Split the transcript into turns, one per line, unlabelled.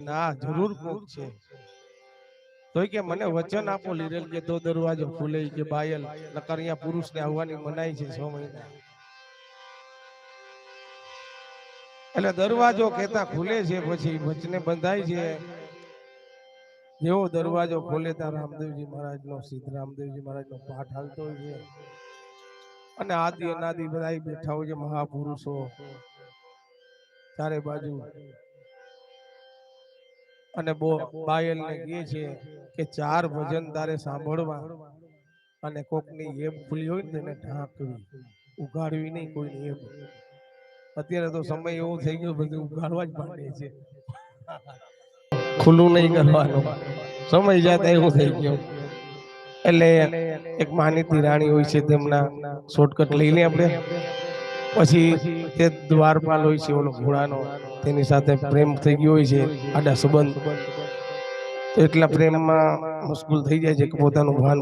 ના જરૂર કોક છે. તો કે મને વચન આપો લીરેલ કે તો દરવાજો ખુલે કે બાયલ. નકર અહીંયા પુરુષને આવવાની મનાઈ છે છ મહિના. એટલે દરવાજો કેતા ખુલે છે પછી વચને બંધાય છે. જેવો દરવાજો ખોલે ત્યાં રામદેવજી મહારાજનો સિદ્ધ રામદેવજી મહારાજ નો પાઠ હાલતો હોય છે. અને આદિ અનાદિ બધા બેઠા હોય છે મહાપુરુષો. ચારે બાજુ. અને બો બાયલને કહે છે કે ચાર ભજન તારે સાંભળવા. અને કોકની એમ ખુલી હોય ને તેને ઢાંકવી. ઉઘાડવી નહીં કોઈની એમ. અત્યારે તો સમય એવો થઈ ગયો બધું ઉઘાડવા જ માંડે છે. ખુલ્લું નહીં કરવાનું. સમય જાતે એવું થઈ ગયો. એટલે એક માનીતી રાણી હોય છે તેમના શોર્ટકટ લઈ લે આપણે. પછી તે દ્વારપાલ હોય છે, ઓલો ઘોડાનો, તેની સાથે પ્રેમ થઈ ગયો હોય છે, આડા સંબંધ. તો એટલા પ્રેમમાં મુશ્કેલ થઈ જાય છે કે પોતાનું ભાન